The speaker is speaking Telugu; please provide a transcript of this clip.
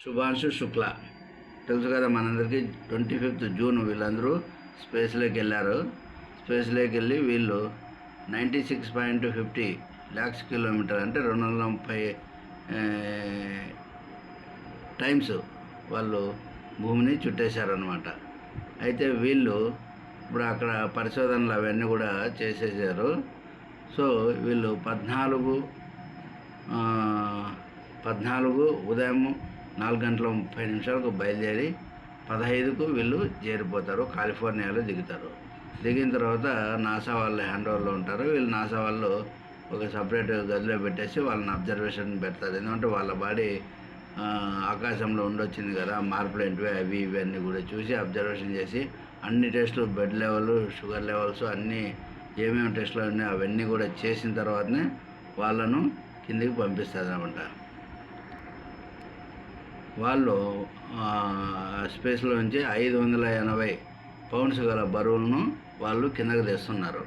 శుభాంశు శుక్ల. తెలుసు కదా మనందరికీ ట్వంటీ ఫిఫ్త్ జూన్ వీళ్ళందరూ స్పేస్లోకి వెళ్ళారు. స్పేస్లోకి వెళ్ళి వీళ్ళు ninety six point fifty lakhs kilometer అంటే రెండు వందల ముప్పై టైమ్స్ వాళ్ళు భూమిని చుట్టేశారనమాట అయితే వీళ్ళు ఇప్పుడు అక్కడ పరిశోధనలు అవన్నీ కూడా చేసేసారు. సో వీళ్ళు పద్నాలుగు పద్నాలుగు ఉదయం నాలుగు గంటల ముప్పై నిమిషాలకు బయలుదేరి పదహైదుకు వీళ్ళు చేరిపోతారు కాలిఫోర్నియాలో దిగుతారు. దిగిన తర్వాత నాసా వాళ్ళు హ్యాండ్ ఓవర్లో ఉంటారు. వీళ్ళు నాసా వాళ్ళు ఒక సపరేట్ గదిలో పెట్టేసి వాళ్ళని అబ్జర్వేషన్ పెడతారు. ఎందుకంటే వాళ్ళ బాడీ ఆకాశంలో ఉండొచ్చింది కదా మార్పులు ఏంటివి అవి ఇవన్నీ కూడా చూసి అబ్జర్వేషన్ చేసి అన్ని టెస్టులు బెడ్ లెవెల్ షుగర్ లెవెల్స్ అన్నీ ఏమేమి టెస్టులు ఉన్నాయి అవన్నీ కూడా చేసిన తర్వాతనే వాళ్ళను కిందికి పంపిస్తారు అనమాట వాళ్ళు ఆ, స్పేస్లో నుంచి ఐదు వందల ఎనభై పౌండ్స్ గల బరువులను వాళ్ళు కిందకు తెస్తున్నారు.